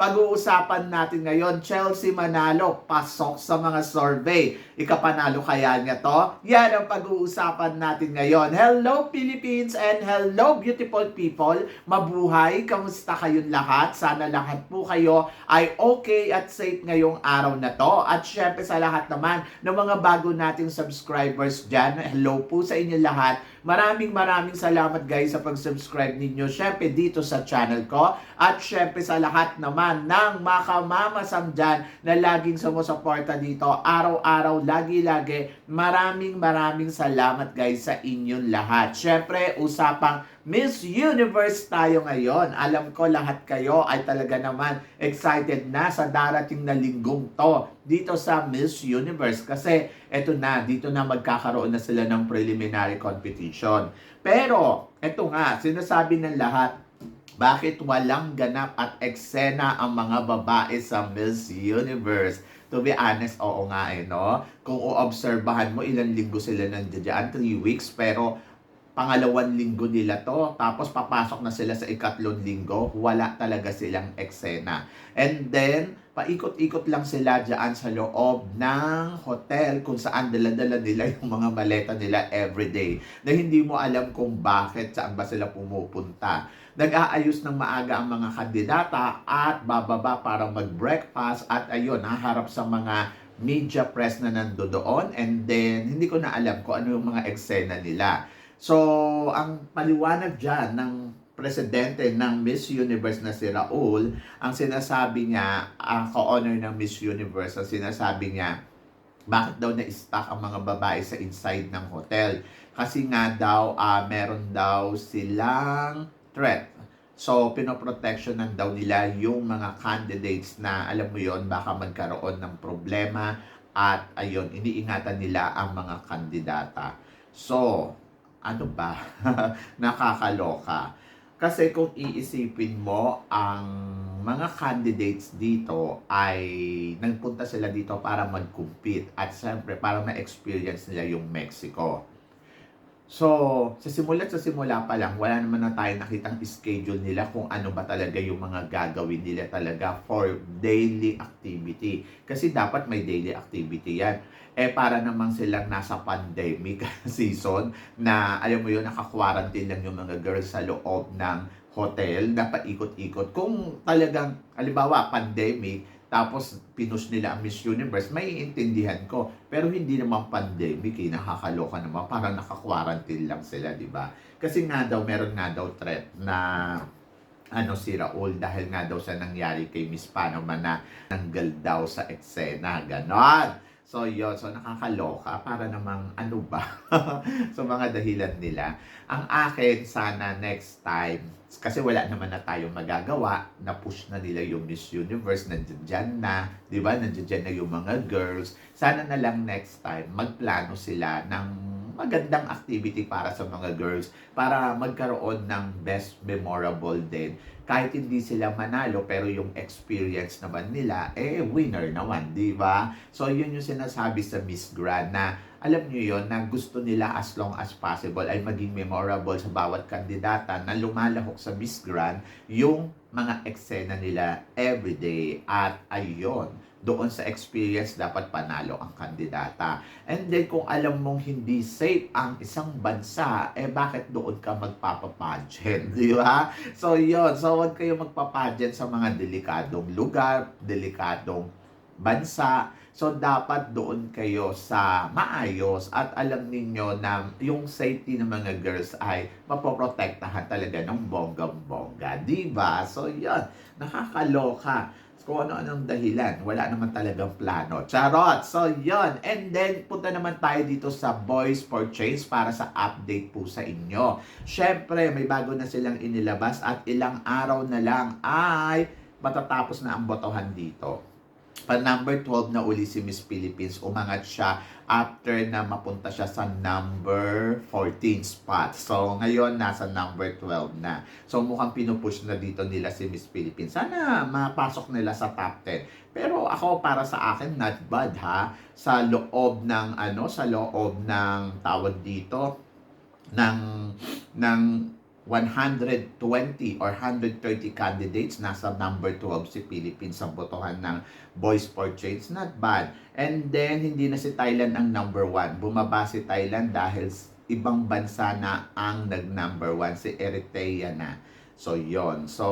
Pag-uusapan natin ngayon, Chelsea Manalo, pasok sa mga survey. Ikapanalo kaya niya to? Yan ang pag-uusapan natin ngayon. Hello Philippines and hello beautiful people. Mabuhay! Kamusta kayong lahat? Sana lahat po kayo ay okay at safe ngayong araw na to. At syempre sa lahat naman ng mga bago nating subscribers dyan, hello po sa inyo lahat. Maraming maraming salamat guys sa pag-subscribe ninyo. Syempre dito sa channel ko. At syempre sa lahat naman ng makamamasam dyan na laging sumusuporta dito. Araw-araw, lagi-lagi. Maraming maraming salamat guys sa inyong lahat. Syempre, usapang Miss Universe tayo ngayon. Alam ko lahat kayo ay talaga naman excited na sa darating na linggong to dito sa Miss Universe kasi eto na, dito na magkakaroon na sila ng preliminary competition. Pero, eto nga, sinasabi ng lahat, bakit walang ganap at eksena ang mga babae sa Miss Universe? To be honest, oo nga eh, no? Kung uobserbahan mo, ilang linggo sila nandiyan, 3 weeks, pero pangalawang linggo nila to, tapos papasok na sila sa ikatlong linggo, wala talaga silang eksena. And then, paikot-ikot lang sila dyan sa loob ng hotel kung saan dala-dala nila yung mga maleta nila everyday na hindi mo alam kung bakit saan ba sila pumupunta. Nag-aayos ng maaga ang mga kandidata at bababa para mag-breakfast at ayun, haharap sa mga media press na nando doon and then hindi ko na alam kung ano yung mga eksena nila. So, ang paliwanag dyan ng presidente ng Miss Universe na si Raul, ang sinasabi niya, ang co-honor ng Miss Universe, ang sinasabi niya, bakit daw na-stuck ang mga babae sa inside ng hotel? Kasi nga daw, ah, meron daw silang threat. So, pinoprotectionan daw nila yung mga candidates na, alam mo yon baka magkaroon ng problema at ayun, iniingatan nila ang mga kandidata. So, ano ba? Nakakaloka. Kasi kung iisipin mo, ang mga candidates dito ay nagpunta sila dito para mag-compete at siyempre para ma-experience nila yung Mexico. So, sa simula sa simula pa lang, wala naman na tayo nakitang schedule nila kung ano ba talaga yung mga gagawin nila talaga for daily activity. Kasi dapat may daily activity yan. Eh, para namang silang nasa pandemic season na, alam mo yun, naka-quarantine lang yung mga girls sa loob ng hotel na paikot-ikot. Kung talagang, halimbawa, pandemic, tapos pinush nila ang Miss Universe, may intindihan ko. Pero hindi naman pandemic, eh, nakakaloka naman. Parang naka-quarantine lang sila, di ba? Kasi nga daw, meron nga daw threat na ano si Raul dahil nga daw sa nangyari kay Miss Panama na nanggal daw sa eksena. Ganon. So, yun. So, nakakaloka. Para namang ano ba? so, mga dahilan nila. Ang akin, sana next time, kasi wala naman na tayong magagawa, na-push na nila yung Miss Universe, nandiyan dyan na, di ba? Nandiyan dyan na yung mga girls. Sana na lang next time, magplano sila ng magandang activity para sa mga girls para magkaroon ng best memorable din. Kahit hindi sila manalo pero yung experience naman nila eh winner naman, di ba? So yun yung sinasabi sa Miss Grand na alam niyo yon na gusto nila as long as possible ay maging memorable sa bawat kandidata na lumalahok sa Miss Grand yung mga eksena nila everyday at ayun doon sa experience dapat panalo ang kandidata. And then kung alam mong hindi safe ang isang bansa, eh bakit doon ka magpapapageant, di ba? So yon so huwag kayo magpapageant sa mga delikadong lugar, delikadong bansa. So, dapat doon kayo sa maayos at alam ninyo na yung safety ng mga girls ay mapoprotektahan talaga ng bonggang-bongga. Di ba? So, yan. Nakakaloka kung ano-anong dahilan. Wala naman talagang plano. Charot! So, yon And then, punta naman tayo dito sa Boys for Change para sa update po sa inyo. Siyempre, may bago na silang inilabas at ilang araw na lang ay matatapos na ang botohan dito. Pa number 12 na uli si Miss Philippines, umangat siya after na mapunta siya sa number 14 spot. So, ngayon, nasa number 12 na. So, mukhang pinupush na dito nila si Miss Philippines. Sana mapasok nila sa top 10. Pero ako, para sa akin, not bad ha. Sa loob ng, ano, sa loob ng tawag dito, ng, ng 120 or 130 candidates, nasa number 12 si Philippines sa botohan ng Boys for Change. Not bad. And then, hindi na si Thailand ang number 1. Bumaba si Thailand dahil ibang bansa na ang nag-number 1. Si Eritrea na. So, yon So,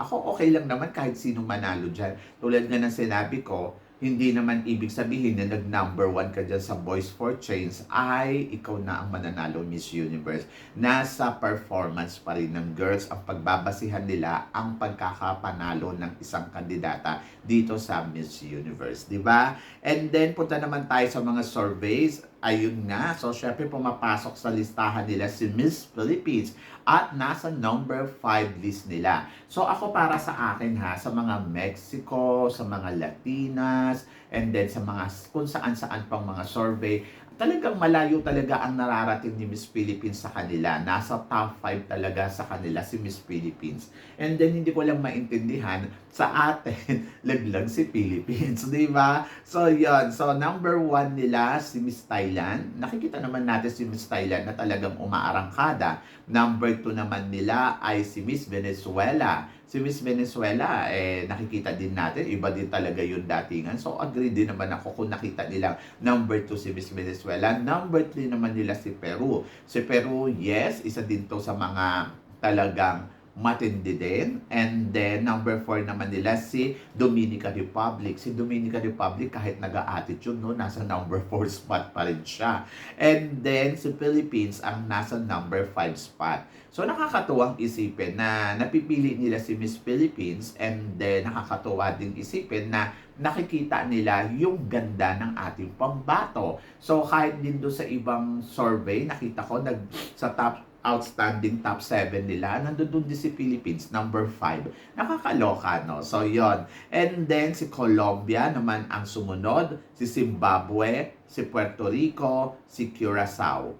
ako okay lang naman kahit sino manalo dyan. Tulad nga ng sinabi ko, hindi naman ibig sabihin na nag-number one ka dyan sa Boys for Change ay ikaw na ang mananalo Miss Universe. Nasa performance pa rin ng girls ang pagbabasihan nila ang pagkakapanalo ng isang kandidata dito sa Miss Universe. ba? And then, punta naman tayo sa mga surveys. Ayun nga. So, syempre pumapasok sa listahan nila si Miss Philippines at nasa number 5 list nila. So ako para sa akin ha, sa mga Mexico, sa mga Latinas, and then sa mga kung saan-saan pang mga survey, talagang malayo talaga ang nararating ni Miss Philippines sa kanila. Nasa top 5 talaga sa kanila si Miss Philippines. And then hindi ko lang maintindihan sa atin, laglag si Philippines, di ba? So yon So number 1 nila si Miss Thailand. Nakikita naman natin si Miss Thailand na talagang umaarangkada. Number 2 naman nila ay si Miss Venezuela. Si Miss Venezuela, eh, nakikita din natin, iba din talaga yung datingan. So, agree din naman ako kung nakita nilang number 2 si Miss Venezuela. Number 3 naman nila si Peru. Si Peru, yes, isa din to sa mga talagang matindi din. And then, number 4 naman nila si Dominica Republic. Si Dominica Republic, kahit nag-attitude, no, nasa number 4 spot pa rin siya. And then, si Philippines ang nasa number 5 spot. So, nakakatuwang isipin na napipili nila si Miss Philippines and then nakakatuwa din isipin na nakikita nila yung ganda ng ating pambato. So, kahit din doon sa ibang survey, nakita ko nag, sa top outstanding top 7 nila, nandun din si Philippines, number 5. Nakakaloka, no? So, yon And then, si Colombia naman ang sumunod, si Zimbabwe, si Puerto Rico, si Curacao.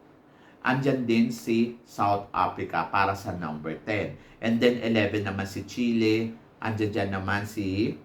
Andyan din si South Africa para sa number 10. And then 11 naman si Chile, andyan dyan naman si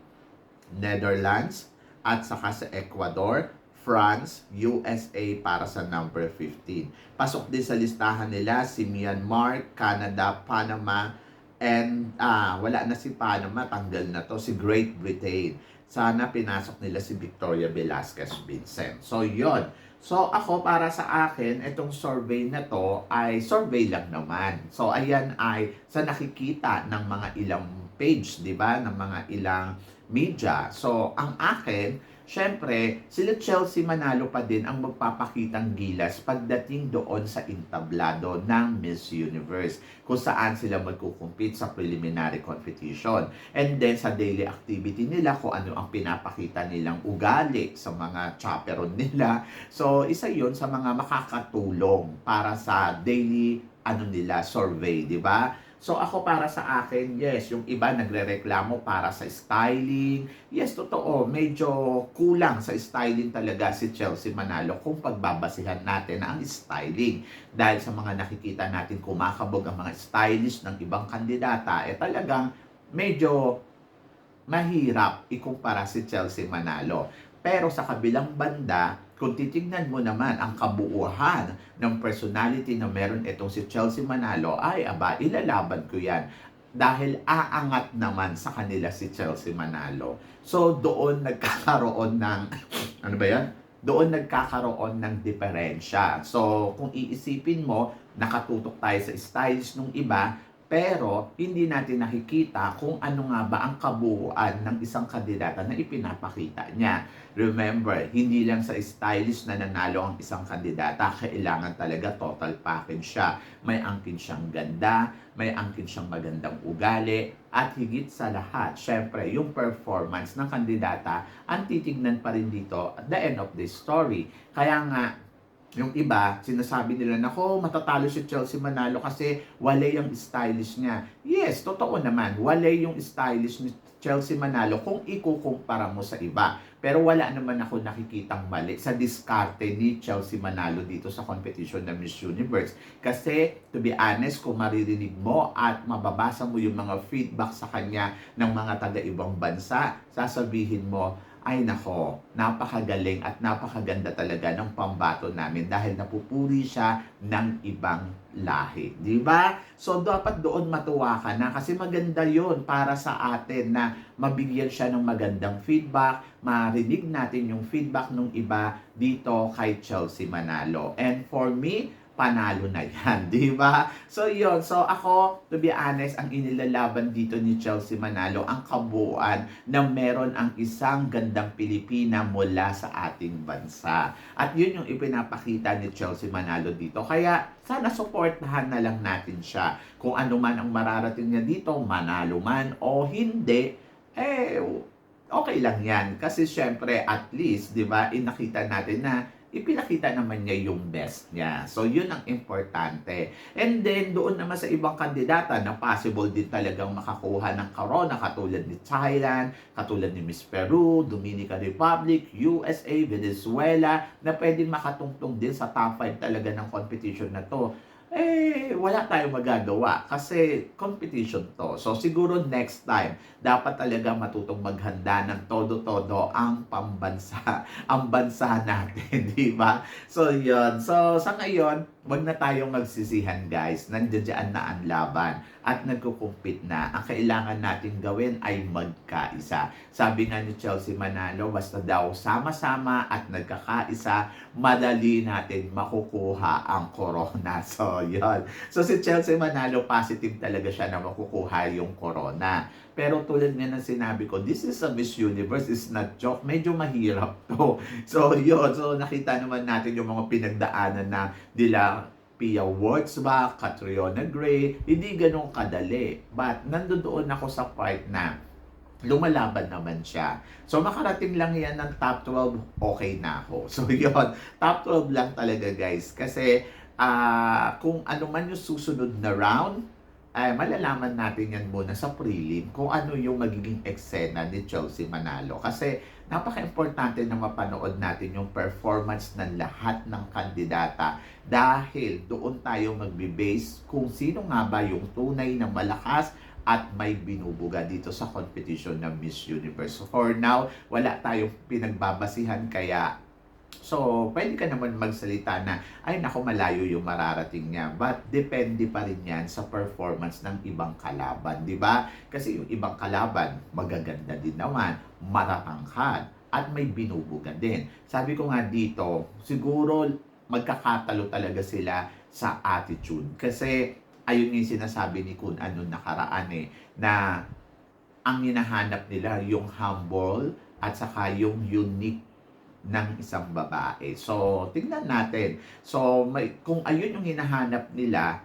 Netherlands, at saka sa Ecuador, France, USA para sa number 15. Pasok din sa listahan nila si Myanmar, Canada, Panama, and ah, wala na si Panama, tanggal na to, si Great Britain. Sana pinasok nila si Victoria Velasquez Vincent. So, yon So, ako para sa akin, itong survey na to ay survey lang naman. So, ayan ay sa nakikita ng mga ilang page, di ba? Ng mga ilang media. So, ang akin, syempre, sila Chelsea Manalo pa din ang magpapakitang gilas pagdating doon sa intablado ng Miss Universe kung saan sila magkukumpit sa preliminary competition. And then sa daily activity nila, kung ano ang pinapakita nilang ugali sa mga chaperon nila. So, isa yon sa mga makakatulong para sa daily ano nila survey, di ba? So ako para sa akin, yes, yung iba nagrereklamo para sa styling. Yes, totoo, medyo kulang sa styling talaga si Chelsea Manalo kung pagbabasihan natin ang styling. Dahil sa mga nakikita natin kumakabog ang mga stylish ng ibang kandidata, eh talagang medyo mahirap ikumpara si Chelsea Manalo. Pero sa kabilang banda, kung titignan mo naman ang kabuuhan ng personality na meron itong si Chelsea Manalo, ay aba, ilalaban ko yan. Dahil aangat naman sa kanila si Chelsea Manalo. So doon nagkakaroon ng, ano ba yan? Doon nagkakaroon ng diferensya. So kung iisipin mo, nakatutok tayo sa styles nung iba, pero hindi natin nakikita kung ano nga ba ang kabuuan ng isang kandidata na ipinapakita niya. Remember, hindi lang sa stylish na nanalo ang isang kandidata, kailangan talaga total package siya. May angkin siyang ganda, may angkin siyang magandang ugali, at higit sa lahat, syempre, yung performance ng kandidata ang titignan pa rin dito at the end of the story. Kaya nga, Yung iba, sinasabi nila, nako, matatalo si Chelsea Manalo kasi wala yung stylish niya. Yes, totoo naman, wala yung stylish ni Chelsea Manalo kung ikukumpara mo sa iba. Pero wala naman ako nakikitang mali sa diskarte ni Chelsea Manalo dito sa competition ng Miss Universe. Kasi, to be honest, kung maririnig mo at mababasa mo yung mga feedback sa kanya ng mga taga-ibang bansa, sasabihin mo, ay nako, napakagaling at napakaganda talaga ng pambato namin dahil napupuri siya ng ibang lahi. Di ba? So, dapat doon matuwa ka na kasi maganda yon para sa atin na mabigyan siya ng magandang feedback, marinig natin yung feedback ng iba dito kay Chelsea Manalo. And for me, panalo na yan, di ba? So yon so ako, to be honest, ang inilalaban dito ni Chelsea Manalo, ang kabuuan na meron ang isang gandang Pilipina mula sa ating bansa. At yun yung ipinapakita ni Chelsea Manalo dito. Kaya sana supportahan na lang natin siya. Kung ano man ang mararating niya dito, manalo man o hindi, eh, okay lang yan. Kasi syempre, at least, di ba, inakita natin na ipinakita naman niya yung best niya. So, yun ang importante. And then, doon naman sa ibang kandidata na possible din talagang makakuha ng corona katulad ni Thailand, katulad ni Miss Peru, Dominican Republic, USA, Venezuela, na pwedeng makatungtong din sa top 5 talaga ng competition na to eh, wala tayong magagawa kasi competition to. So, siguro next time, dapat talaga matutong maghanda ng todo-todo ang pambansa, ang bansa natin, di ba? So, yun. So, sa ngayon, wag na tayong magsisihan, guys. Nandiyan na ang laban at nagkukumpit na. Ang kailangan natin gawin ay magkaisa. Sabi nga ni Chelsea Manalo, basta daw sama-sama at nagkakaisa, madali natin makukuha ang corona. So, yun. So, si Chelsea Manalo, positive talaga siya na makukuha yung corona. Pero tulad nga ng sinabi ko, this is a Miss Universe, is not joke. Medyo mahirap to. So, yun. So, nakita naman natin yung mga pinagdaanan na nila Pia Wurtzbach, Catriona Gray, hindi ganun kadali. But, nandoon ako sa part na lumalaban naman siya. So, makarating lang yan ng top 12, okay na ako. So, yun. Top 12 lang talaga, guys. Kasi, ah kung ano man yung susunod na round, ay malalaman natin yan muna sa prelim kung ano yung magiging eksena ni Chelsea Manalo. Kasi napaka-importante na mapanood natin yung performance ng lahat ng kandidata dahil doon tayo magbe-base kung sino nga ba yung tunay na malakas at may binubuga dito sa competition ng Miss Universe. So for now, wala tayong pinagbabasihan kaya So, pwede ka naman magsalita na, ay nako malayo yung mararating niya. But, depende pa rin yan sa performance ng ibang kalaban, di ba? Kasi yung ibang kalaban, magaganda din naman, matatangkad, at may binubuga din. Sabi ko nga dito, siguro magkakatalo talaga sila sa attitude. Kasi, ayun yung sinasabi ni Kun ano nakaraan eh, na ang hinahanap nila yung humble at saka yung unique ng isang babae. So, tingnan natin. So, may, kung ayun yung hinahanap nila,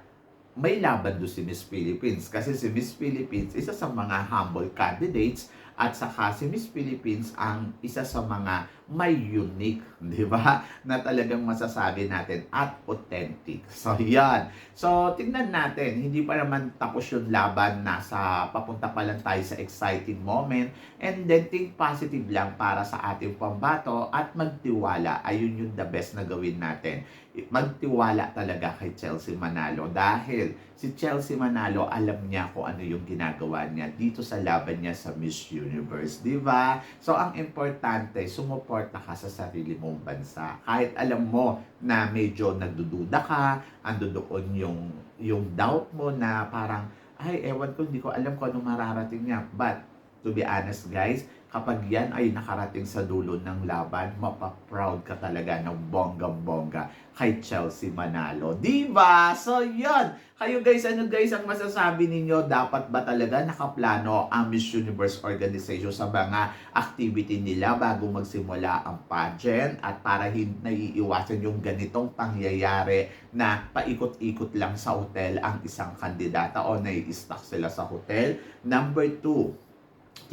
may laban doon si Miss Philippines. Kasi si Miss Philippines, isa sa mga humble candidates at saka si Miss Philippines ang isa sa mga may unique, di ba? Na talagang masasabi natin at authentic. So, yan. So, tingnan natin. Hindi pa naman tapos yung laban. Nasa papunta pa lang tayo sa exciting moment. And then, think positive lang para sa ating pambato at magtiwala. Ayun yung the best na gawin natin. Magtiwala talaga kay Chelsea Manalo dahil si Chelsea Manalo alam niya kung ano yung ginagawa niya dito sa laban niya sa Miss Universe, di ba? So, ang importante, sumuporta ka sa sarili mong bansa. Kahit alam mo na medyo nagdududa ka, ando doon yung, yung doubt mo na parang, ay, ewan ko, hindi ko alam kung ano mararating niya. But, to be honest guys, kapag yan ay nakarating sa dulo ng laban, mapaproud ka talaga ng bonggang-bongga kay Chelsea Manalo. Di ba? So, yun. Kayo guys, ano guys ang masasabi ninyo? Dapat ba talaga nakaplano ang Miss Universe Organization sa mga activity nila bago magsimula ang pageant at para hindi naiiwasan yung ganitong pangyayari na paikot-ikot lang sa hotel ang isang kandidata o nai-stuck sila sa hotel? Number two,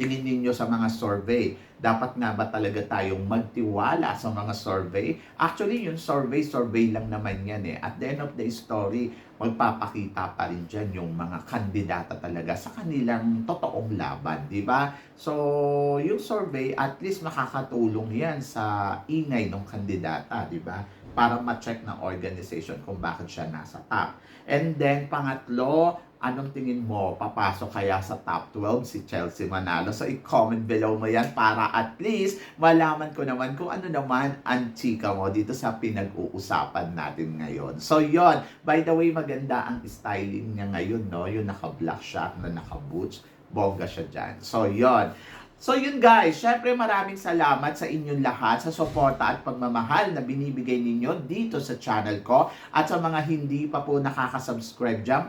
tingin ninyo sa mga survey? Dapat nga ba talaga tayong magtiwala sa mga survey? Actually, yung survey, survey lang naman yan eh. At the end of the story, magpapakita pa rin dyan yung mga kandidata talaga sa kanilang totoong laban, di ba? So, yung survey, at least makakatulong yan sa ingay ng kandidata, di ba? Para ma-check ng organization kung bakit siya nasa top. And then, pangatlo, anong tingin mo, papasok kaya sa top 12 si Chelsea Manalo? So, i-comment below mo yan para at least malaman ko naman kung ano naman ang chika mo dito sa pinag-uusapan natin ngayon. So, yon By the way, maganda ang styling niya ngayon, no? Yung naka-black siya na naka-boots. Bongga siya dyan. So, yon So yun guys, syempre maraming salamat sa inyong lahat sa suporta at pagmamahal na binibigay ninyo dito sa channel ko. At sa mga hindi pa po nakaka-subscribe dyan,